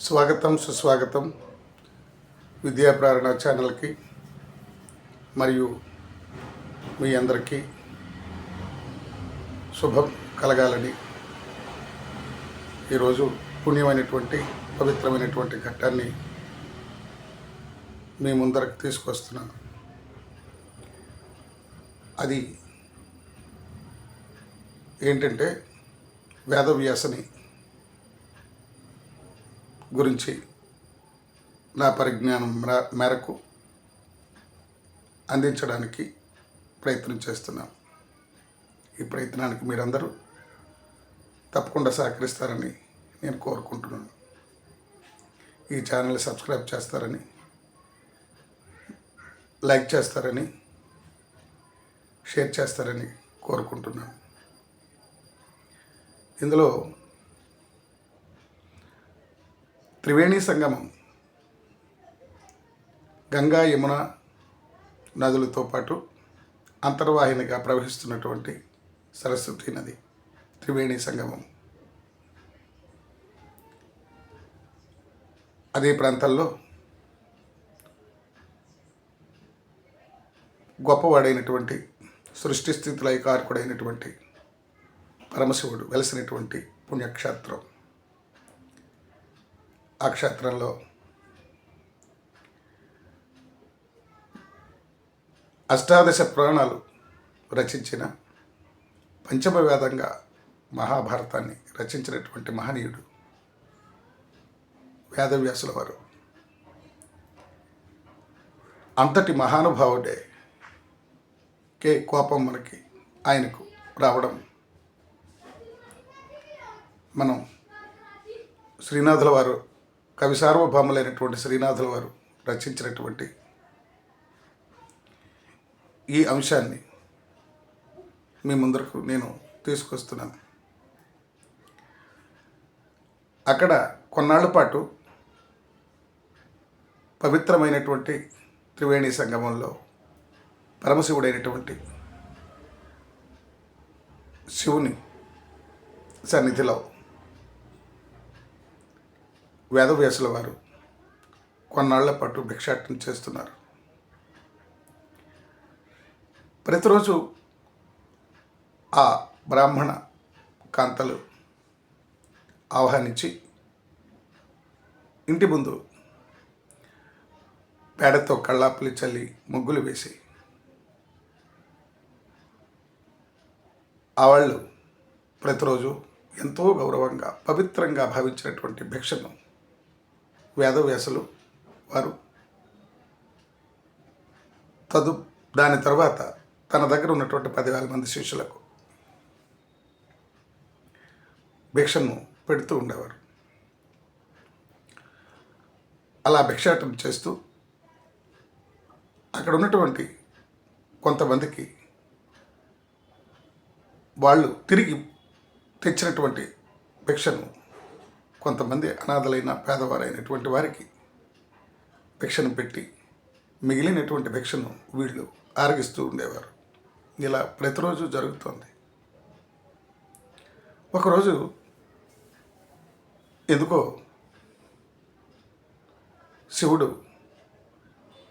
స్వాగతం సుస్వాగతం విద్యా ప్రేరణ ఛానల్కి మరియు మీ అందరికీ శుభం కలగాలని. ఈరోజు పుణ్యమైనటువంటి పవిత్రమైనటువంటి ఘట్టాన్ని మీ ముందరకు తీసుకొస్తున్నాను. అది ఏంటంటే వేదవ్యాసని గురించి నా పరిజ్ఞానం మేరకు అందించడానికి ప్రయత్నం చేస్తున్నాను ఈ ప్రయత్నానికి మీరందరూ తప్పకుండా సహకరిస్తారని నేను కోరుకుంటున్నాను. ఈ ఛానల్ సబ్స్క్రైబ్ చేస్తారని లైక్ చేస్తారని షేర్ చేస్తారని కోరుకుంటున్నాను. ఇందులో త్రివేణి సంగమం. గంగా యమున నదులతో పాటు అంతర్వాహినిగా ప్రవహిస్తున్నటువంటి సరస్వతి నది త్రివేణి సంగమం. అదే ప్రాంతాల్లో గొప్పవాడైనటువంటి సృష్టి స్థితిలో కారకుడైనటువంటి పరమశివుడు వెలసినటువంటి పుణ్యక్షేత్రం. ఆ క్షేత్రంలో అష్టాదశ పురాణాలు రచించిన పంచమ వేదంగా మహాభారతాన్ని రచించినటువంటి మహనీయుడు వేదవ్యాసుల వారు. అంతటి మహానుభావుడే కే కోపం మనకి ఆయనకు రావడం మనం శ్రీనాథుల వారు కవి సార్వభౌములైనటువంటి శ్రీనాథుల వారు రచించినటువంటి ఈ అంశాన్ని మీ ముందరకు నేను తీసుకొస్తున్నాను. అక్కడ కొన్నాళ్ళ పాటు పవిత్రమైనటువంటి త్రివేణి సంగమంలో పరమశివుడైనటువంటి శివుని సన్నిధిలో వేదవ్యాసుల వారు కొన్నాళ్ళ పాటు భిక్షాటన చేస్తున్నారు. ప్రతిరోజు ఆ బ్రాహ్మణ కాంతలు ఆహ్వానించి ఇంటి ముందు పేడతో కళ్ళాపులు చల్లి ముగ్గులు వేసి ఆ వాళ్ళు ప్రతిరోజు ఎంతో గౌరవంగా పవిత్రంగా భావించినటువంటి భిక్షను వేదవ్యాసులు వారు. తదు దాని తర్వాత తన దగ్గర ఉన్నటువంటి పదివేల మంది శిష్యులకు భిక్షను పెడుతూ ఉండేవారు. అలా భిక్షాటం చేస్తూ అక్కడ ఉన్నటువంటి కొంతమందికి వాళ్ళు తిరిగి తెచ్చినటువంటి భిక్షను కొంతమంది అనాథలైన పేదవారైనటువంటి వారికి భిక్షను పెట్టి మిగిలినటువంటి భిక్షను వీళ్ళు ఆరగిస్తూ ఉండేవారు. ఇలా ప్రతిరోజు జరుగుతోంది. ఒకరోజు ఎందుకో శివుడు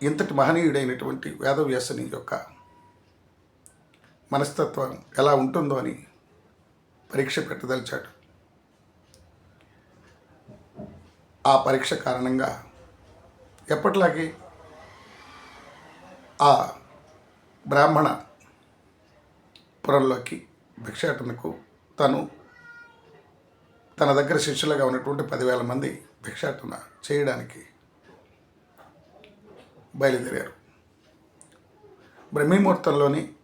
ఇంతటి మహనీయుడైనటువంటి వేదవ్యాసుని యొక్క మనస్తత్వం ఎలా ఉంటుందో అని పరీక్ష పెట్టదలిచాడు. ఆ పరీక్ష కారణంగా ఎప్పటిలాగే ఆ బ్రాహ్మణ పురంలోకి భిక్షాటనకు తను తన దగ్గర శిష్యులుగా ఉన్నటువంటి పదివేల మంది భిక్షాటన చేయడానికి బయలుదేరారు. బ్రహ్మీముహూర్తంలోని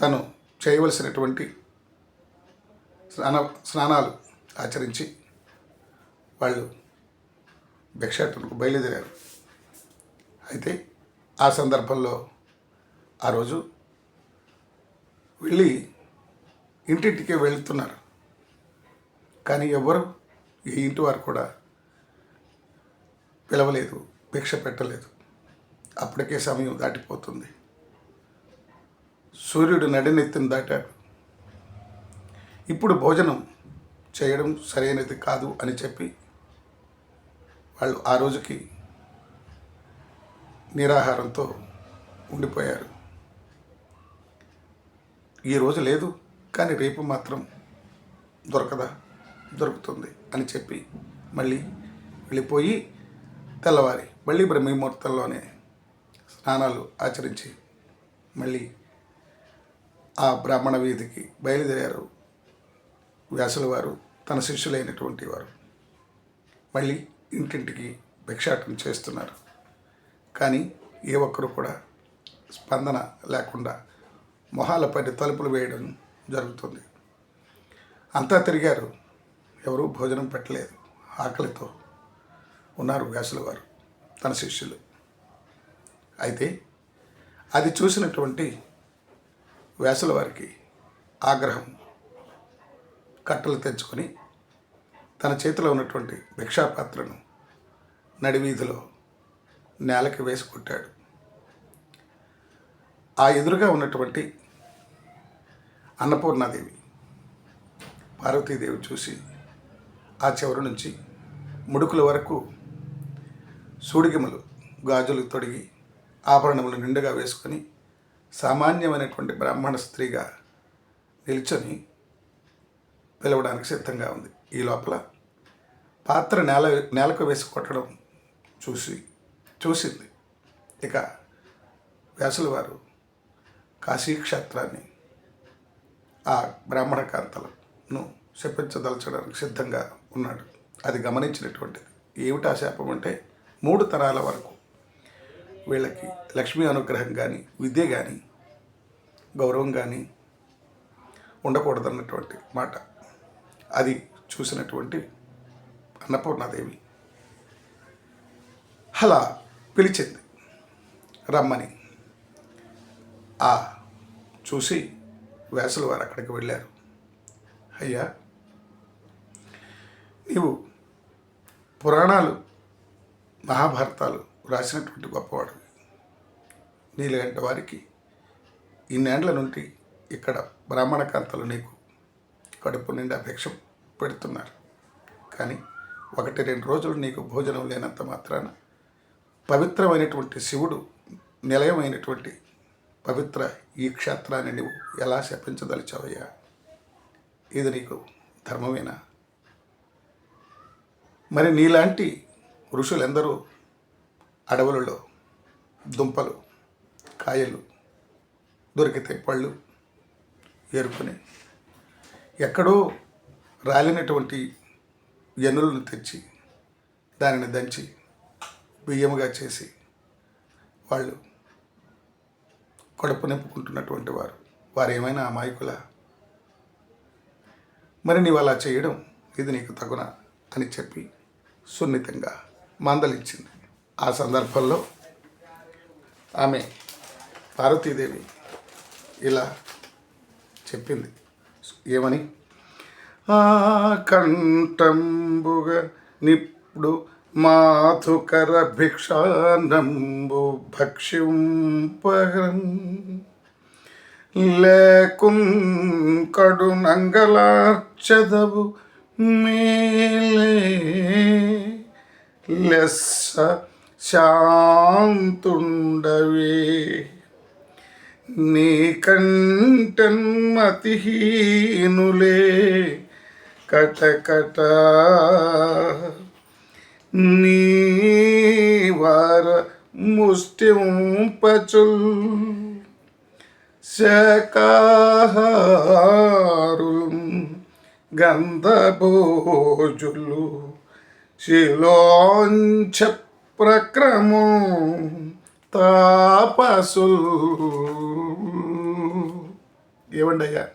తను చేయవలసినటువంటి స్నాన స్నానాలు ఆచరించి వాళ్ళు భిక్షాటనకు బయలుదేరారు. అయితే ఆ సందర్భంలో ఆ రోజు వెళ్ళి ఇంటింటికే వెళ్తున్నారు. కానీ ఎవ్వరు ఏ ఇంటి వారు కూడా పిలవలేదు భిక్ష పెట్టలేదు. అప్పటికే సమయం దాటిపోతుంది. సూర్యుడు నడినెత్తిని దాటాడు. ఇప్పుడు భోజనం చేయడం సరైనది కాదు అని చెప్పి వాళ్ళు ఆ రోజుకి నిరాహారంతో ఉండిపోయారు. ఈ రోజు లేదు కానీ రేపు మాత్రం దొరకదా దొరుకుతుంది అని చెప్పి మళ్ళీ వెళ్ళిపోయి తెల్లవారి మళ్ళీ బ్రహ్మముహూర్తంలోనే స్నానాలు ఆచరించి మళ్ళీ ఆ బ్రాహ్మణ వీధికి బయలుదేరారు వ్యాసుల వారు తన శిష్యులైనటువంటి వారు. మళ్ళీ ఇంటింటికి భిక్షాటం చేస్తున్నారు. కానీ ఏ ఒక్కరు కూడా స్పందన లేకుండా మొహాలపై తలుపులు వేయడం జరుగుతుంది. అంతా తిరిగారు. ఎవరూ భోజనం పెట్టలేదు. ఆకలితో ఉన్నారు వ్యాసుల వారు తన శిష్యులు. అయితే అది చూసినటువంటి వ్యాసుల వారికి ఆగ్రహం కట్టలు తెచ్చుకొని తన చేతిలో ఉన్నటువంటి భిక్షాపాత్రను నడివీధిలో నేలకి వేసి కొట్టాడు. ఆ ఎదురుగా ఉన్నటువంటి అన్నపూర్ణాదేవి పార్వతీదేవి చూసి ఆ చివరి నుంచి ముడుకుల వరకు సూడిగిమలు గాజులు తొడిగి ఆభరణములు నిండుగా వేసుకొని సామాన్యమైనటువంటి బ్రాహ్మణ స్త్రీగా నిల్చొని పిలవడానికి సిద్ధంగా ఉంది. ఈ లోపల పాత్ర నేల నేలకు వేసి కొట్టడం చూసి చూసింది. ఇక వ్యాసుల వారు కాశీ క్షేత్రాన్ని ఆ బ్రాహ్మణ కాంతలను శపించదలచడానికి సిద్ధంగా ఉన్నాడు. అది గమనించినటువంటిది. ఏమిటా శాపం అంటే మూడు తరాల వరకు వీళ్ళకి లక్ష్మీ అనుగ్రహం కానీ విద్య కానీ గౌరవం కానీ ఉండకూడదన్నటువంటి మాట. అది చూసినటువంటి అన్నపూర్ణాదేవి. అలా పిలిచింది. రమ్మని. ఆ చూసి వేసలు వారు అక్కడికి వెళ్ళారు. అయ్యా నీవు పురాణాలు మహాభారతాలు రాసినటువంటి గొప్పవాడు. నీలాంటి వారికి ఇన్నేండ్ల నుండి ఇక్కడ బ్రాహ్మణ కాంతలు నీకు కడుపు నిండా భిక్ష పెడుతున్నారు. కానీ ఒకటి రెండు రోజులు నీకు భోజనం లేనంత మాత్రాన పవిత్రమైనటువంటి శివుడు నిలయమైనటువంటి పవిత్ర ఈ క్షేత్రాన్ని నువ్వు ఎలా శపించదలిచావయ్యా? ఇది నీకు ధర్మమేనా? మరి నీలాంటి ఋషులెందరూ అడవులలో దుంపలు కాయలు దొరికితే పళ్ళు ఏరుకుని ఎక్కడో రాలినటువంటి ఎన్నులను తెచ్చి దానిని దంచి బియ్యముగా చేసి వాళ్ళు కడుపు నింపుకుంటున్నటువంటి వారు. వారు ఏమైనా అమాయకుల? మరి నీవు అలా చేయడం ఇది నీకు తగున అని చెప్పి సున్నితంగా మందలించింది. ఆ సందర్భంలో ఆమె పార్వతీదేవి ఇలా చెప్పింది. ఏమని? ఆ కంఠంబుగ నిప్పుడు మాధుకర భిక్షానంబు భక్ష్యంపగన్ లేకుం కడు నంగలార్చదవు మేలే. లెస్స శాంతుండవే. నీ కంటన్మతిహీనులే కటకట. నీ వార ముష్టింపచుల్ శాకాహారులు గంధభోజులు శిలోంచ ప్రక్రము తాపసుల్ ఏమండి అయ్యా?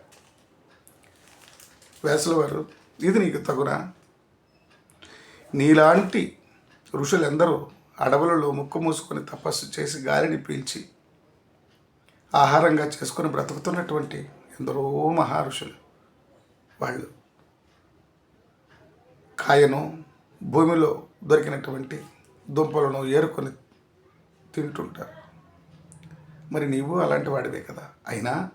వేసలవారు ఇది నీకు తగునా? నీలాంటి ఋషులెందరూ అడవులలో ముక్కు మూసుకొని తపస్సు చేసి గాలిని పీల్చి ఆహారంగా చేసుకొని బ్రతుకుతున్నటువంటి ఎందరో మహర్షులు వాళ్ళు. కాయను భూమిలో దొరికినటువంటి దుంపలను ఏరుకొని తింటుంటారు. మరి నీవు అలాంటి వాడివే కదా. అయినా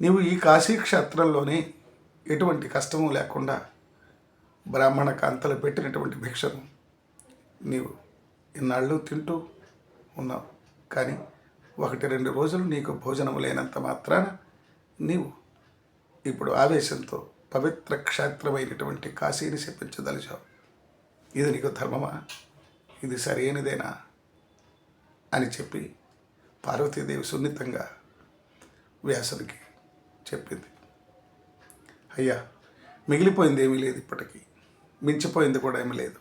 నీవు ఈ కాశీ క్షేత్రంలోనే ఎటువంటి కష్టము లేకుండా బ్రాహ్మణ కాంతలు పెట్టినటువంటి భిక్షను నీవు ఇన్నాళ్ళు తింటూ ఉన్నావు. కానీ ఒకటి రెండు రోజులు నీకు భోజనం లేనంత మాత్రాన నీవు ఇప్పుడు ఆవేశంతో పవిత్ర క్షేత్రమైనటువంటి కాశీని శపించదలిచావు. ఇది నీకు ధర్మమా? ఇది సరైనదేనా? అని చెప్పి పార్వతీదేవి సున్నితంగా వ్యాసునికి చెప్పింది. అయ్యా మిగిలిపోయింది ఏమీ లేదు ఇప్పటికీ. మించిపోయింది కూడా ఏమీ లేదు.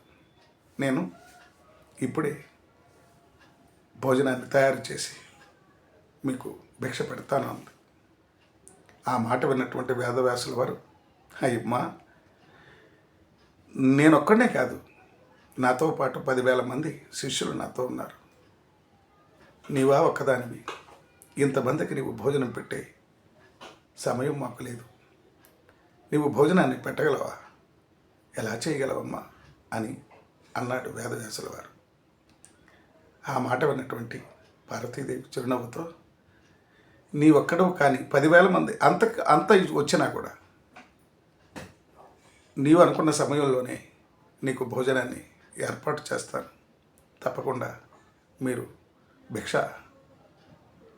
నేను ఇప్పుడే భోజనాన్ని తయారు చేసి మీకు భిక్ష పెడతాను అంది. ఆ మాట విన్నటువంటి వేదవ్యాసుల వారు అయ్యమ్మా నేనొక్కడనే కాదు. నాతో పాటు పదివేల మంది శిష్యులు నాతో ఉన్నారు. నీవా ఒక్కదానివి. ఇంతమందికి నీవు భోజనం పెట్టే సమయం మాకు లేదు. నీవు భోజనాన్ని పెట్టగలవా? ఎలా చేయగలవమ్మా? అని అన్నాడు వేదవ్యాసుల వారు. ఆ మాట విన్నటువంటి పార్వతీదేవి చిరునవ్వుతో నీ ఒక్కడవు కానీ పదివేల మంది అంత అంత వచ్చినా కూడా నీవు అనుకున్న సమయంలోనే నీకు భోజనాన్ని ఏర్పాటు చేస్తాను. తప్పకుండా మీరు భిక్ష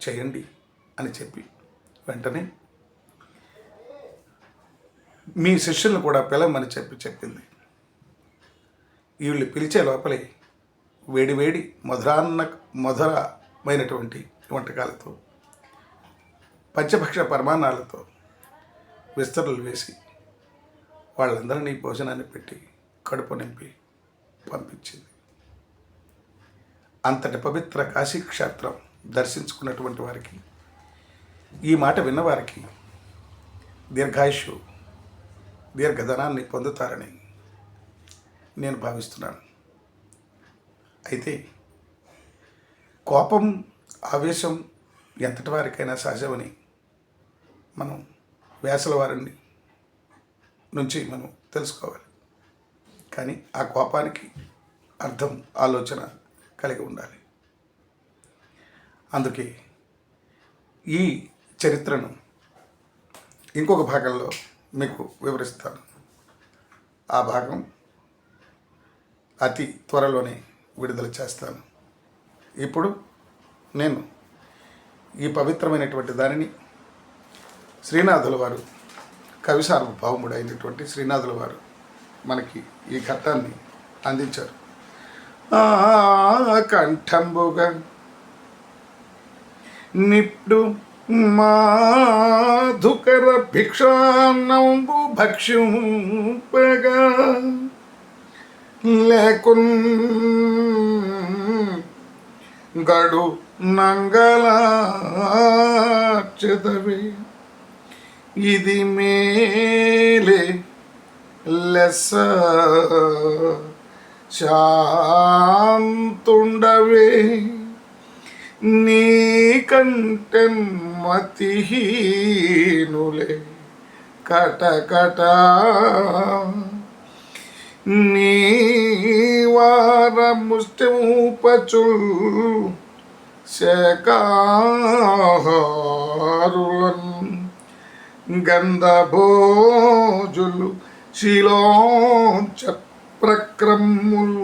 చేయండి అని చెప్పి వెంటనే మీ శిష్యులను కూడా పిలవమని చెప్పి చెప్పింది. వీళ్ళు పిలిచే లోపలే వేడివేడి మధురాన్న మధురమైనటువంటి వంటకాలతో పంచభక్ష పరమాణాలతో విస్తరులు వేసి వాళ్ళందరినీ భోజనాన్ని పెట్టి కడుపు నింపి పంపించింది. అంతటి పవిత్ర కాశీ క్షేత్రం దర్శించుకున్నటువంటి వారికి ఈ మాట విన్నవారికి దీర్ఘాయుషు దీర్ఘధనాన్ని పొందుతారని నేను భావిస్తున్నాను. అయితే కోపం ఆవేశం ఎంతటి వారికైనా సహజమని మనం వేసల వారిని నుంచి మనం తెలుసుకోవాలి. కానీ ఆ కోపానికి అర్థం ఆలోచన కలిగి ఉండాలి. అందుకే ఈ చరిత్రను ఇంకొక భాగంలో మీకు వివరిస్తాను. ఆ భాగం అతి త్వరలోనే విడుదల చేస్తాను. ఇప్పుడు నేను ఈ పవిత్రమైనటువంటి దానిని శ్రీనాథుల వారు కవిసార్వభౌముడు అయినటువంటి శ్రీనాథుల వారు మనకి ఈ ఘట్టాన్ని అందించారు. కంఠంబుగా నిప్పుడు మాధుకర భిక్షాన్నంబు భక్ష్యుంపగా లేకున్ గడు నంగలాచదవి ఇది మేలే లెస్స శాంతుండవే నీకంటెన్ మతిహీనులే కటకట. నీవార ముష్టిమూపచుల్ శకారులన్ గంధభోజులు శిలోంచ ప్రక్రమ్ముల్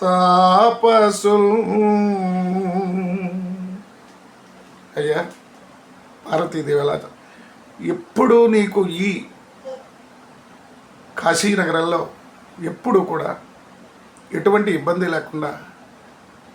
తాపసుల్. అయ్యా పార్వతీదేవి ఎలా ఎప్పుడు నీకు ఈ కాశీనగరంలో ఎప్పుడు కూడా ఎటువంటి ఇబ్బంది లేకుండా